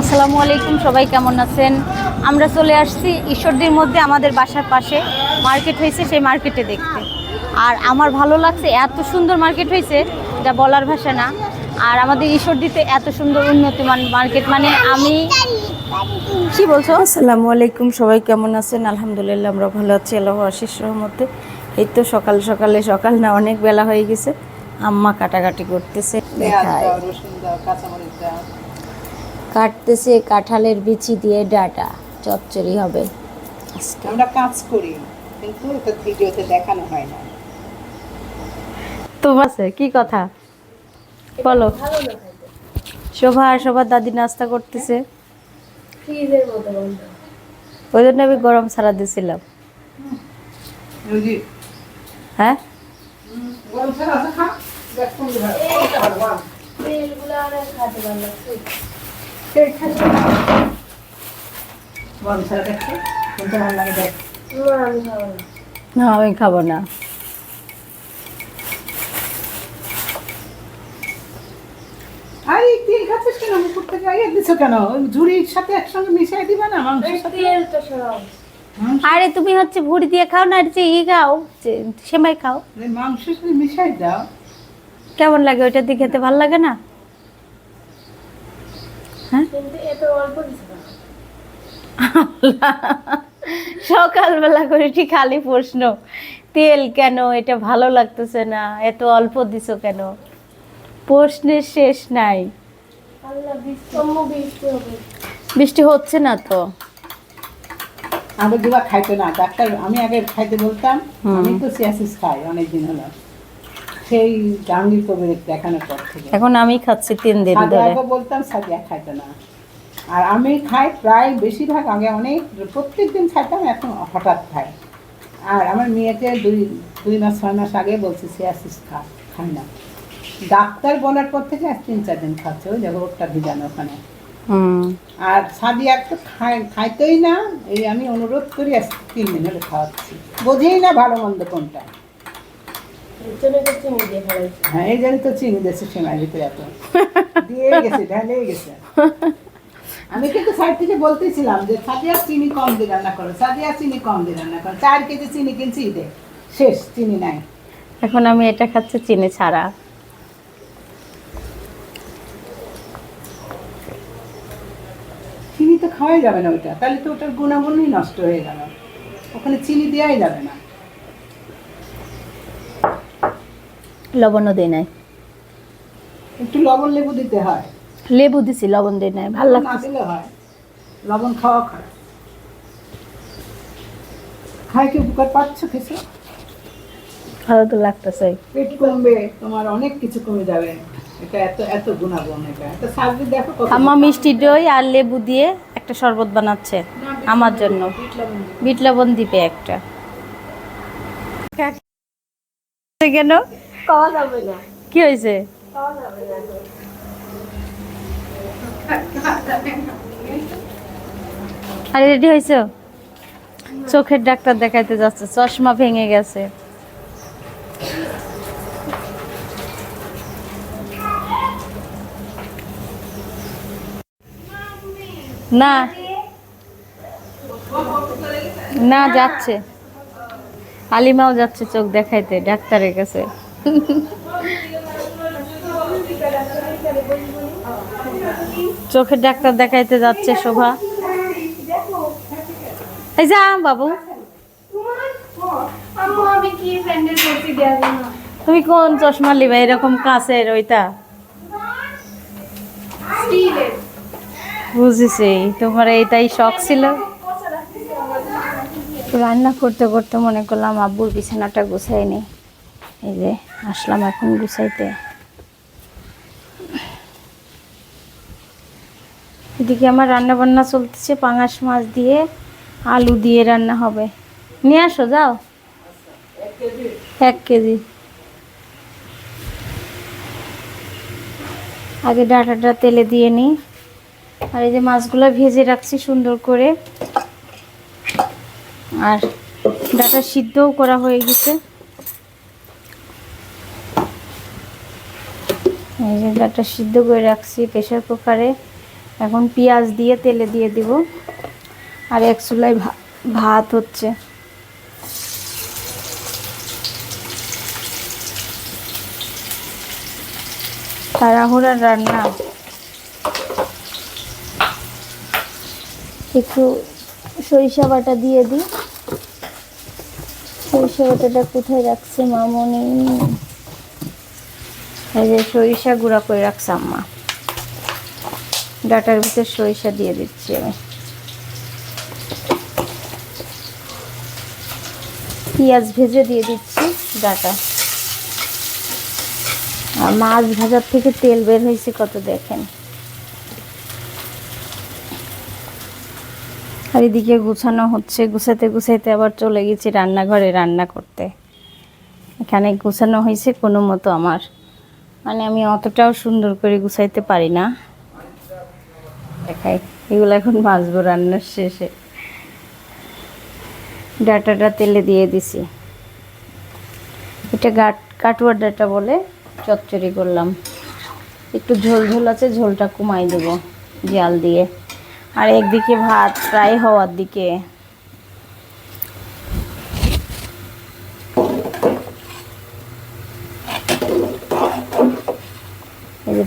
আসসালামু আলাইকুম সবাই কেমন আছেন? আমরা চলে আসছি ঈশ্বরদীর মধ্যে আমাদের বাসার পাশে। মার্কেট হয়েছে সেই মার্কেটে দেখতে। আর আমার ভালো লাগছে এত সুন্দর মার্কেট হয়েছে যা বলার ভাষা না। আর আমাদের ঈশ্বরদীতে এত সুন্দর উন্নতমান মার্কেট মানে আমি কি বলছো? আসসালামু আলাইকুম সবাই কেমন আছেন? আলহামদুলিল্লাহ আমরা ভালো আছি আল্লাহ আশিস রহমতে। এই তো সকাল সকালে সকাল না অনেক বেলা হয়ে গেছে। আম্মা কাটাকাটি করতেছে দেখায়। কাটতেছে কাঁঠালের বিচি দিয়ে ডাটা। চচ্চড়ি হবে। আজকে। আমরা কাজ করি কিন্তু এটা ভিডিওতে দেখানো হয় না। তো আছে কি কথা? বলো। শোভা আর শোভার দাদি নাস্তা করতেছে। ওই জন্য আমি গরম ছাড়া দিয়েছিলাম ওই হ্যাঁ? গরম ছাড়া না আমি খাব না। আরে তেল খাচ্ছিস কেন? মুকুর থেকে আগে দিছো কেন? ওই ঝুড়ির সাথে একসঙ্গে মিশিয়ে দিবা না মাংসের সাথে? আরে তুমি হচ্ছে ভুড়ি দিয়ে খাও না আর যে ই খাও সেমাই খাও। মাংসের সাথে মিশাই দাও। কেমন লাগে? ওইটা দিয়ে খেতে ভালো লাগে না? হ্যাঁ? সকালবেলা করে ঠিক খালি প্রশ্ন তেল কেন এটা ভালো লাগতেছে না এত অল্প দিছো কেন? প্রশ্নের শেষ নাই। বৃষ্টি হচ্ছে না তো। আগে দুবার খাইতো না ডাক্তার আমি আগে খাইতে বলতাম আমি তো সিয়াসিস খাই অনেকদিন হলো। সেই জাহাঙ্গীর কবির দেখানোর পর থেকে। এখন আমি খাচ্ছি তিন দিন ধরে। বলতাম সাদিয়া খাইতো না। আর আমি খাই প্রায় বেশিরভাগ আগে অনেক প্রত্যেক দিন খাইতাম এখন হঠাৎ খাই। আর আমার মেয়েকে দুই দুই মাস ছয় মাস আগে বলছি সিয়াসিস খা খাই না। ডাক্তার বলার পর থেকে আজ তিন চার দিন খাচ্ছে ওই দেখো ওরটা ভিজানো ওখানে। হুম। আর সাদিয়া তো খাই খাইতোই না এই আমি অনুরোধ করি আজ তিন দিন হলে খাওয়াচ্ছি। বোঝেই না ভালো মন্দ কোনটা। হ্যাঁ এই জন্য তো চিনি দিয়েছে সেমাই ভিতরে এত। দিয়ে গেছে ঢালে গেছে। আমি কিন্তু সাইড থেকে বলতেছিলাম যে সাদিয়া চিনি কম দিয়ে রান্না করো সাদিয়া চিনি কম দিয়ে রান্না করো। চার কেজি চিনি কিনছি দে শেষ চিনি নাই। এখন আমি এটা খাচ্ছি চিনি ছাড়া। চিনি তো খাওয়াই যাবে না ওটা তাহলে তো ওটার গুণাগুণই নষ্ট হয়ে গেল। ওখানে চিনি দেওয়াই যাবে না। লবণও দেয় নাই। একটু লবণ লেবু দিতে হয়। লেবু দিছি লবণ দেয় নাই ভালো না দিলে হয় লবণ খাওয়া খায় খাই কি উপকার পাচ্ছ কিছু? ভালো তো লাগতেছে। পেট কমবে তোমার অনেক কিছু কমে যাবে। এটা এত এত গুণাগুণ এটা। এটা সার্ভিস দেখো কত মিষ্টি দই আর লেবু দিয়ে একটা শরবত বানাচ্ছে আমার জন্য। বিট লবণ দিবে একটা। কেন? কি হয়েছে আরে রেডি হয়েছো চোখের ডাক্তার দেখাইতে যাচ্ছে চশমা ভেঙে গেছে। না। না যাচ্ছে। আলিমাও যাচ্ছে চোখ দেখাইতে ডাক্তারের কাছে। চোখের ডাক্তার দেখাইতে যাচ্ছে শোভা। এই যা বাবু। তুমি কোন চশমা লিবা? এরকম কাছের ওইটা। বুঝেছি, তোমার এইটাই শখ ছিল। রান্না করতে করতে মনে করলাম আব্বুর বিছানাটা গুছাই নি এই যে, আসলাম এখন গুছাইতে। এদিকে আমার রান্না বান্না চলতেছে, পাঙাশ মাছ দিয়ে আলু দিয়ে রান্না হবে। নিয়ে আসো, যাও। এক কেজি। আগে ডাটাটা তেলে দিয়ে নিই। আর এই যে মাছগুলো ভেজে রাখছি সুন্দর করে। আর ডাটা সিদ্ধও করা হয়ে গেছে। এই যে ডাটা সিদ্ধ করে রাখছি প্রেশার কুকারে। এখন পেঁয়াজ দিয়ে তেলে দিয়ে দিব। আর এক চুলায় ভাত হচ্ছে। তাড়াহুড়ার রান্না। একটু সরিষা বাটা দিয়ে দিই। সরিষা বাটাটা কোথায় রাখছে মামনি? এই যে সরিষা গুঁড়া করে রাখছে আম্মা। ডাটার ভিতর সরিষা দিয়ে দিচ্ছি আমি। পেঁয়াজ ভেজে দিয়ে দিচ্ছি ডাটা। আর মাছ ভাজার থেকে তেল বের হয়েছে কত দেখেন। আর এদিকে গুছানো হচ্ছে গুছাতে গুছাইতে আবার চলে গেছি রান্নাঘরে রান্না করতে। এখানে গুছানো হয়েছে কোনো মতো আমার। মানে আমি অতটাও সুন্দর করে গুছাইতে পারি না। দেখাই, এগুলো এখন ভাজবো রান্নার শেষে। ডাটাটা তেলে দিয়ে দিছি। এটা গাট কাটুয়ার ডাটা বলে চচ্চড়ি করলাম। একটু ঝোল ঝোল আছে, ঝোলটা কমাই দেবো জাল দিয়ে। আর একদিকে ভাত ফ্রাই হওয়ার দিকে।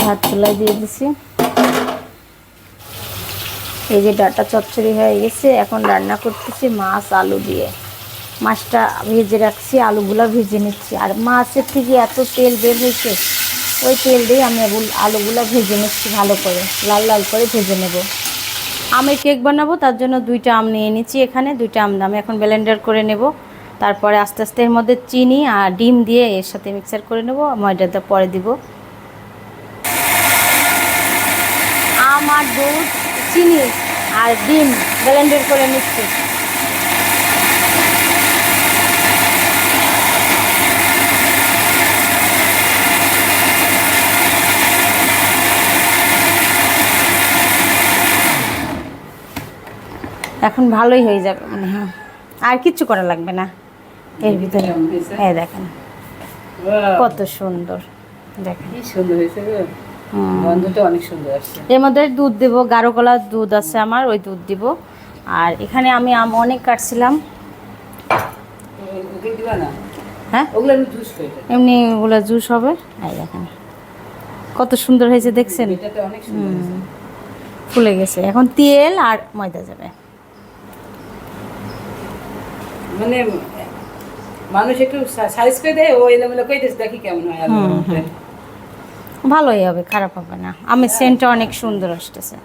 ভাত চুলাই দিয়ে দিছি। এই যে ডাটা চচ্চড়ি হয়ে গেছে, এখন রান্না করতেছি মাছ, আলু দিয়ে। মাছটা ভেজে রাখছি, আলুগুলো ভেজে নিচ্ছি। আর মাছের থেকে এত তেল বের হয়েছে, ওই তেল দিয়ে আমি আলুগুলো ভেজে নিচ্ছি ভালো করে, লাল লাল করে ভেজে নেব। আমের কেক বানাবো, তার জন্য দুইটা আম নিয়ে নিচ্ছি এখানে, দুইটা আম আমি এখন ব্লেন্ডার করে নেব। তারপরে আস্তে আস্তে এর মধ্যে চিনি আর ডিম দিয়ে এর সাথে মিক্সার করে নেব, ময়দাটা পরে দিব আম আর দুধ চিনি আর ডিম ব্লেন্ডার করে নিচ্ছি। এখন ভালোই হয়ে যাবে মনে হয়। আর কিচ্ছু করা লাগবে না। এর ভিতরে হ্যাঁ দেখেন। কত সুন্দর। দেখেন। কি সুন্দর হয়েছে। গন্ধটা অনেক সুন্দর আসছে। এর মধ্যে দুধ দেব গাঢ় কলার দুধ আছে আমার ওই দুধ দিব। আর এখানে আমি আম অনেক কাটছিলাম। হ্যাঁ? ওগুলো জুস এমনি ওগুলো জুস হবে। এই দেখেন কত সুন্দর হয়েছে দেখছেন? ফুলে গেছে। এখন তেল আর ময়দা যাবে। মানে মানুষ একটু সাইজ করে দেয় ও এলোমেলো করে দেখি কেমন হয়। ভালোই হবে খারাপ হবে না। আমের সেন্টটা অনেক সুন্দর আসতেছে।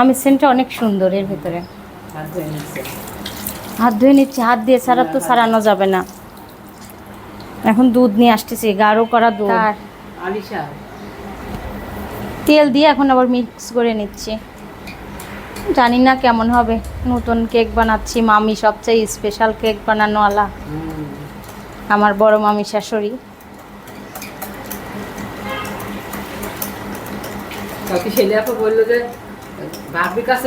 আমের সেন্টটা অনেক সুন্দর এর ভিতরে। হাত ধুয়ে নিচ্ছে। হাত ধুয়ে নিচ্ছি হাত দিয়ে ছাড়া তো ছাড়ানো যাবে না। এখন দুধ নিয়ে আসতেছি গাঢ় করা দুধ। তেল দিয়ে এখন আবার মিক্স করে নিচ্ছি। জানি না কেমন হবে নতুন কেক বানাচ্ছি মামি সবচেয়ে স্পেশাল কেক বানানোওয়ালা। হুম। আমার বড় মামি শাশুড়ি। কাউকে ছেলে আপা বলল যে ভাবির কাছে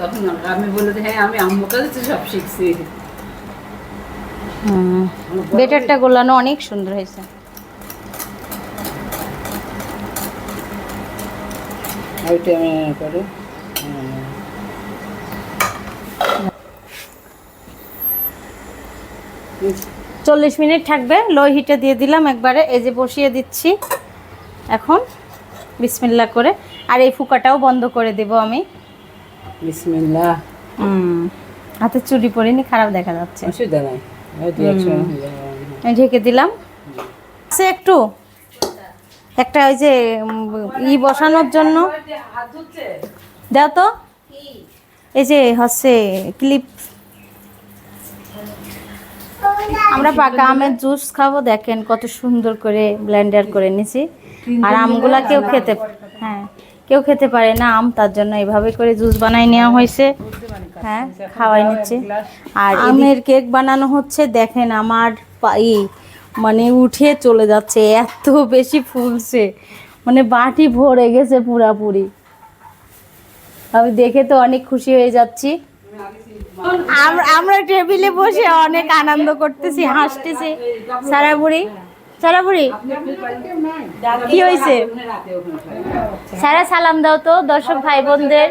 তখন আমি বলল যে হ্যাঁ আমি আম্মুর কাছে তো সব শিখছি। বেটারটা গোলানো অনেক সুন্দর হয়েছে। ওইটা আমি করে। চল্লিশ মিনিট থাকবে। লো হিটে দিয়ে দিলাম একবারে এই যে বসিয়ে দিচ্ছি। এখন বিসমিল্লা করে আর এই ফুকাটাও বন্ধ করে দেব আমি। বিসমিল্লা হুম হাতে চুরি পরিনি খারাপ দেখা যাচ্ছে। ঢেকে দিলাম। সে একটু? একটা ওই যে ই বসানোর জন্য। দাও তো। এই যে হচ্ছে ক্লিপ আমরা পাকা আমের জুস খাব, দেখেন কত সুন্দর করে ব্লেন্ডার করে নিছি। আর আমগুলা কেউ খেতে হ্যাঁ কেউ খেতে পারে না আম, তার জন্য এভাবে করে জুস বানাই নেওয়া হয়েছে। হ্যাঁ খাওয়াই নিচ্ছে। আর আমের কেক বানানো হচ্ছে, দেখেন আমার পা- ই মানে উঠে চলে যাচ্ছে, এত বেশি ফুলছে। মানে বাটি ভরে গেছে পুরাপুরি। আমি দেখে তো অনেক খুশি হয়ে যাচ্ছি। আমরা টেবিলে বসে অনেক আনন্দ করতেছি হাসতেছি। সারা বুড়ি চারাপুরি কি হয়েছে? সারা সালাম দাও তো দর্শক ভাই বোনদের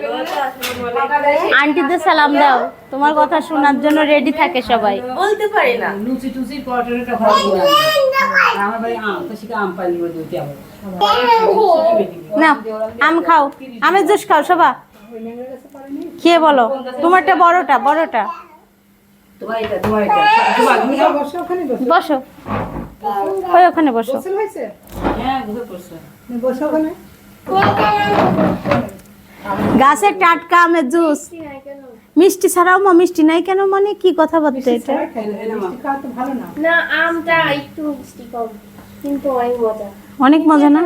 আন্টিদের সালাম দাও। তোমার কথা শোনার জন্য রেডি থাকে সবাই। বলতে পারি না। লুচি টুচি আমার বাড়ি আম তো সেটা আম পানি না আম খাও। আমের জুস খাও সবা খেয়ে বলো? তোমারটা বড়টা বড়টা। তোমার এটা তোমার এটা বসে। ওখানে বসে। বসো। ওই ওখানে বসো। হয়েছে? হ্যাঁ বুঝে পড়ছে বসে ওখানে। গাছের টাটকা আমের জুস। মিষ্টি ছাড়াও মা মিষ্টি নাই কেন মানে কি কথা বলতে এটা? সবাই খাই না, মিষ্টি খাওয়া তো ভালো না। না আমটা একটু মিষ্টি কম কিন্তু অনেক মজা। অনেক মজা না?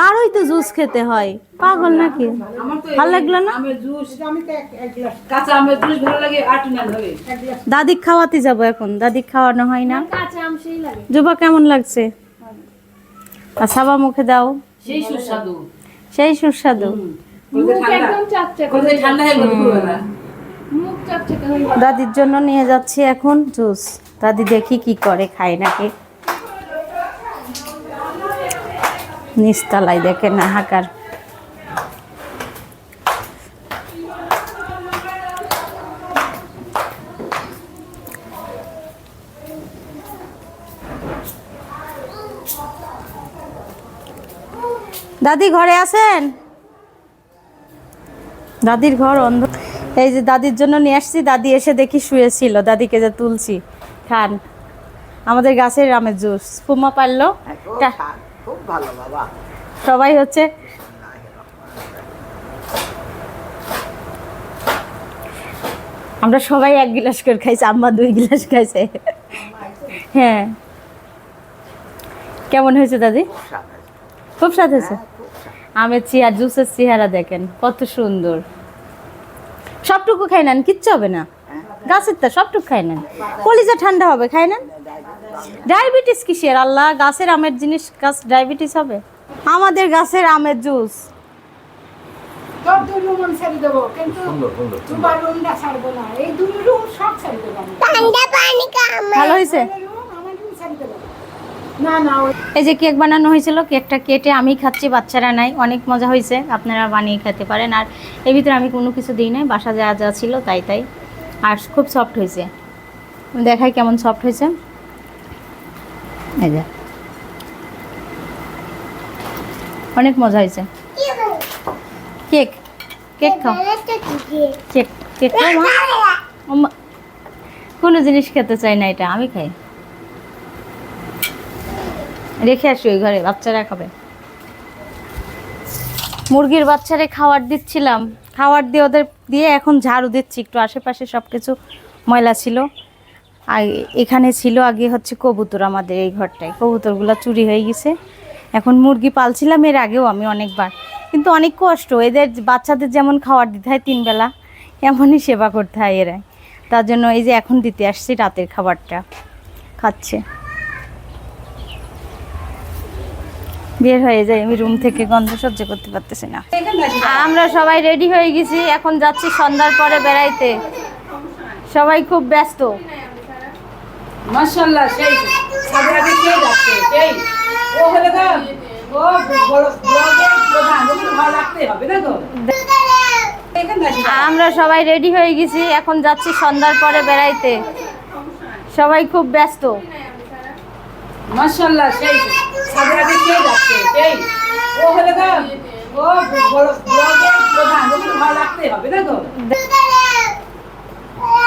গাঢ়ই। তো জুস খেতে হয়। পাগল নাকি? আমার ভালো লাগল না? আমের জুস এটা আমি তো এক এক গ্লাস কাঁচা আমের জুস ভালো লাগে আর টুনা ধরে এক গ্লাস দাদি খাওয়াতে যাব এখন। দাদি খাওয়ানো হয় না। কাঁচা আম সেই লাগে। জুবা কেমন লাগছে? আর সাবা মুখে দাও। সেই সুস্বাদু। সেই সুস্বাদু। দাদির জন্য নিয়ে যাচ্ছি এখন জুস। দাদি দেখি কি করে খায় নাকি? নিস্তালাই দেখে না হাকার দাদি ঘরে আছেন? দাদির ঘর অন্ধ। এই যে দাদির জন্য নিয়ে আসছি দাদি এসে দেখি শুয়েছিল। দাদিকে যে তুলছি খান। আমাদের গাছের রামের জুস। পুমা পারল? খুব ভালো বাবা সবাই হচ্ছে আমরা সবাই এক গিলাস করে খাইছি আম্মা দুই গিলাস খাইছে হ্যাঁ কেমন হয়েছে দাদি খুব স্বাদ হয়েছে আমের চেয়ার জুসের চেহারা দেখেন কত সুন্দর সবটুকু খাই নেন কিচ্ছু হবে না গাছের তো সবটুকু খাই নেন কলিজা ঠান্ডা হবে খাই নেন ডায়াবেটিস কিসের আল্লাহ? গাছের আমের জিনিস গাছ ডায়াবেটিস হবে? আমাদের গাছের আমের জুস। ভালো হয়েছে? এই যে কেক বানানো হয়েছিল কেকটা কেটে আমি খাচ্ছি বাচ্চারা নাই। অনেক মজা হয়েছে আপনারা বানিয়ে খেতে পারেন। আর এর ভিতরে আমি কোনো কিছু দিই নাই বাসা যা যা ছিল তাই তাই। আর খুব সফট হয়েছে। দেখাই কেমন সফট হয়েছে। এই অনেক মজা হয়েছে। কেক কেক খাও। কেক কেক খাও কোনো জিনিস খেতে চাই না এটা, আমি খাই। রেখে আসি ওই ঘরে, বাচ্চারা খাবে। মুরগির বাচ্চারে খাবার দিচ্ছিলাম। খাবার দিয়ে ওদের, দিয়ে এখন ঝাড়ু দিচ্ছি, একটু আশেপাশে সব কিছু ময়লা ছিল। আর এখানে ছিল আগে হচ্ছে কবুতর আমাদের এই ঘরটায়। কবুতরগুলো চুরি হয়ে গেছে। এখন মুরগি পালছিলাম এর আগেও আমি অনেকবার। কিন্তু অনেক কষ্ট, এদের বাচ্চাদের যেমন খাবার দিতে হয় তিনবেলা এমনই সেবা করতে হয় এরা। তার জন্য এই যে এখন দিতে আসছি রাতের খাবারটা। খাচ্ছে। বের হয়ে যাই, আমি রুম থেকে গন্ধ সহ্য করতে পারতেছি না। আমরা সবাই রেডি হয়ে গেছি, এখন যাচ্ছি সন্ধ্যার পরে বেড়াইতে। সবাই খুব ব্যস্ত। মাশাআল্লাহ সেই সাথে আগে যাচ্ছে? সেই। ও হলে তো ও বড় ব্লগের প্রধান ওকে ভালো লাগতে হবে না তো? আমরা সবাই রেডি হয়ে গেছি এখন যাচ্ছি সন্ধ্যার পরে বেড়াইতে। সবাই খুব ব্যস্ত। মাশাআল্লাহ সেই যাচ্ছে? সেই। ও হলে তো ও বড় ব্লগের প্রধান ওকে ভালো লাগতে হবে না তো?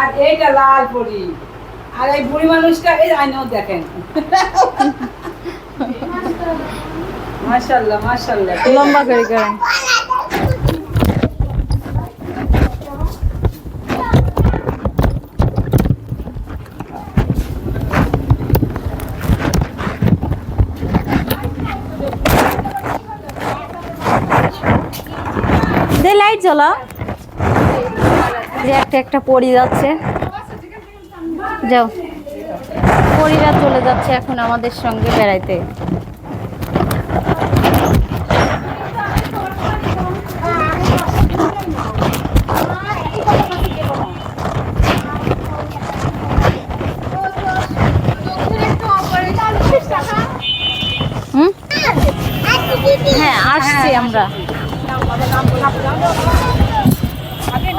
আর এইটা লাল পরি। আর এই বুড়ি মানুষটা, এই আইনও দেখেন। মাশাল্লাহ মাশাল্লাহ। লম্বা করে করেন। লাইট জ্বলা যে একটা একটা পরি যাচ্ছে। যাও। পরিরা চলে যাচ্ছে এখন আমাদের সঙ্গে বেড়াইতে। হ্যাঁ আসছি আমরা।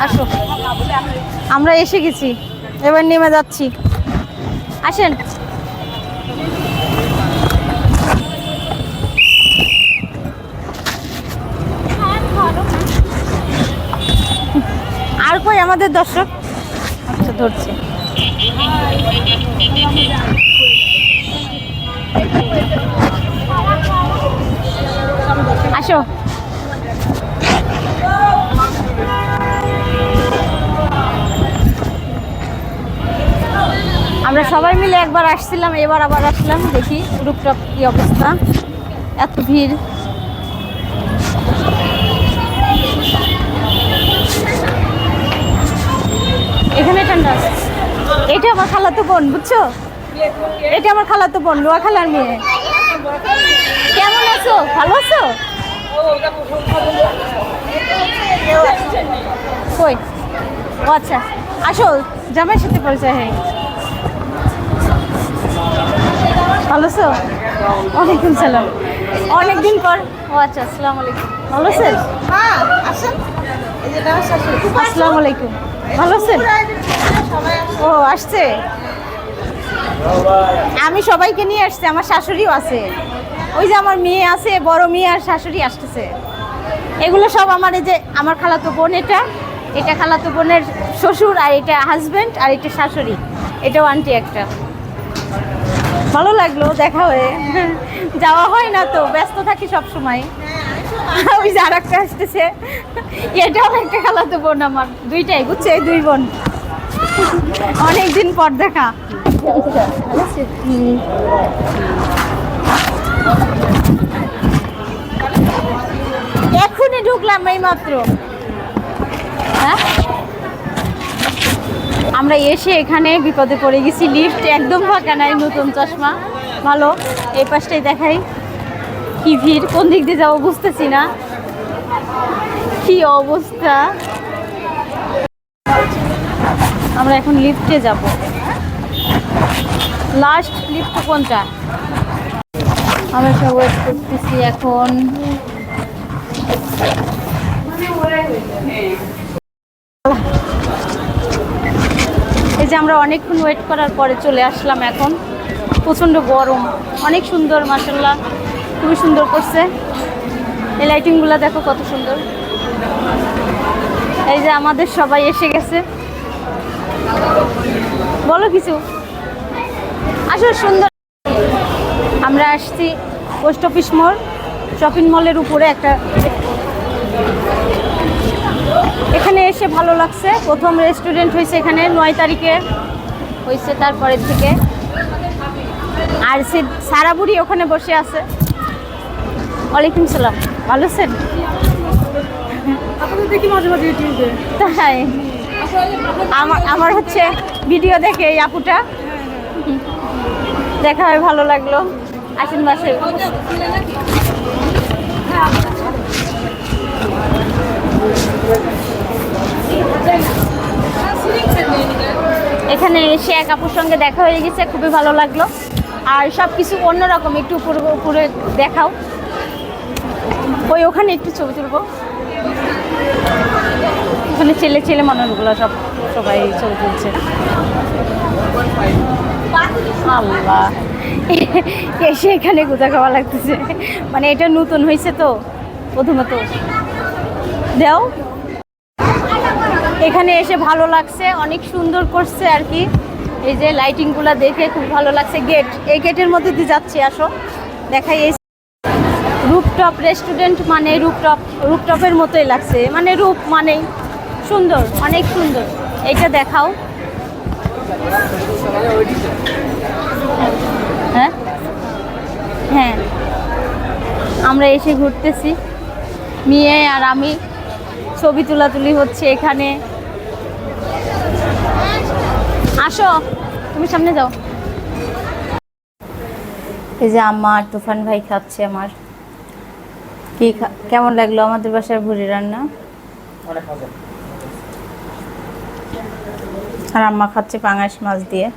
আসো। আমরা এসে গেছি। এবার নেমে যাচ্ছি। আসেন। আর কই আমাদের দর্শক? আচ্ছা ধরছে। আসো। আমরা সবাই মিলে একবার আসছিলাম, এবার আবার আসলাম, দেখি রূপটপ কি অবস্থা। এত ভিড়। এখানে ঠান্ডা এটা আমার খালাতো বোন, বুঝছ? এটা আমার খালাতো বোন লোয়া খালার মেয়ে। কেমন আছো? ভালো আছো? কই? আচ্ছা। আসো জামাই সাথে পরিচয় হয়ে ভালো আছো? ওয়ালাইকুম সালাম। অনেকদিন পর। ও আচ্ছা আসসালামু আলাইকুম। ভালো আছেন? আসসালামু আলাইকুম। ভালো আছেন? ও আসছে। আমি সবাইকে নিয়ে আসছি আমার শাশুড়িও আছে। ওই যে আমার মেয়ে আছে বড় মেয়ে আর শাশুড়ি আসতেছে। এগুলো সব আমার এই যে আমার খালাতো বোন এটা। এটা খালাতো বোনের শ্বশুর আর এটা হাজবেন্ড আর এটা শাশুড়ি। এটাও আন্টি একটা। ভালো লাগল দেখা হয়ে। যাওয়া হয় না তো, ব্যস্ত থাকি সব সময়। ওই যে আর একটা আসতেছে। এটাও একটা খালাতো বোন আমার, দুইটাই, বুঝছে? এই দুই বোন। অনেক দিন পর দেখা। এখনই ঢুকলাম এই মাত্র হ্যাঁ? আমরা এসে এখানে বিপদে পড়ে গেছি লিফট একদম ফাঁকা নাই, নতুন চশমা। ভালো, এই পাশটাই দেখাই। কি ভিড়, কোন দিক দিয়ে যাব বুঝতেছি না। কি অবস্থা। আমরা এখন লিফটে যাব। লাস্ট লিফট কোনটা? আমরা সব ওয়েট করতেছি এখন। এই যে আমরা অনেকক্ষণ ওয়েট করার পরে চলে আসলাম এখন। প্রচণ্ড গরম। অনেক সুন্দর মাসাল্লাহ খুবই সুন্দর করছে। এই লাইটিংগুলো দেখো কত সুন্দর। এই যে আমাদের সবাই এসে গেছে। বলো কিছু। আসলে সুন্দর। আমরা আসছি পোস্ট অফিস মোড় শপিং মলের উপরে একটা এখানে এসে ভালো লাগছে। প্রথম রেস্টুরেন্ট হয়েছে এখানে নয় তারিখে হয়েছে তারপরের থেকে। আর সে সারা বুড়ি ওখানে বসে আছে। ওয়ালাইকুম সালাম। ভালো আছেন? দেখি মাঝে মাঝে ইউটিউবে। তাই? আমার আমার হচ্ছে ভিডিও দেখে এই আপুটা। দেখা হয় ভালো লাগল। আসেন বাসে এখানে এসে এক আপুর সঙ্গে দেখা হয়ে গেছে, খুবই ভালো লাগল। আর সব কিছু অন্যরকম, একটু উপরে উপরে দেখাও। ওই ওখানে একটু ছবি তুলবো। ওখানে ছেলে ছেলে মানুষগুলো সব সবাই ছবি তুলছে। এসে এখানে গুজা খাওয়া লাগতেছে। মানে এটা নতুন হয়েছে তো, প্রথমত। দেও। এখানে এসে ভালো লাগছে, অনেক সুন্দর করছে আর কি। এই যে লাইটিংগুলো দেখে খুব ভালো লাগছে। গেট এই গেটের মধ্যে দিয়ে যাচ্ছি, আসো। দেখাই এই রূপটপ রেস্টুরেন্ট মানে রূপটপ রূপটপের মতোই লাগছে। মানে রূপ মানে সুন্দর, অনেক সুন্দর। এইটা দেখাও। হ্যাঁ? হ্যাঁ। আমরা এসে ঘুরতেছি। মেয়ে আর আমি ছবি তোলাতুলি হচ্ছে এখানে। আসো তুমি সামনে যাও। এই যে আম্মা আর তুফান ভাই খাচ্ছে আমার। কি খা- কেমন লাগল আমাদের বাসার ভুড়ি রান্না? আর আম্মা খাচ্ছে পাঙাশ মাছ দিয়ে।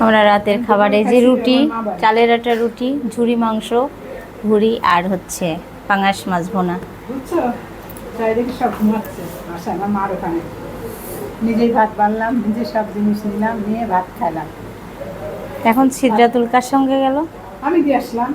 আমরা রাতের খাবারে যে রুটি চালের আটা রুটি ঝুরি মাংস ভুড়ি আর হচ্ছে পাঙাশ মাছ ভোনা। বুঝছ? চারিদিকে সব ঘুমাচ্ছে। আসা আমার মার ওখানে। নিজেই ভাত বানলাম নিজে সব জিনিস নিলাম নিয়ে ভাত খাইলাম। এখন সিদ্রাতুল কার সঙ্গে গেল? আমি দিয়ে আসলাম।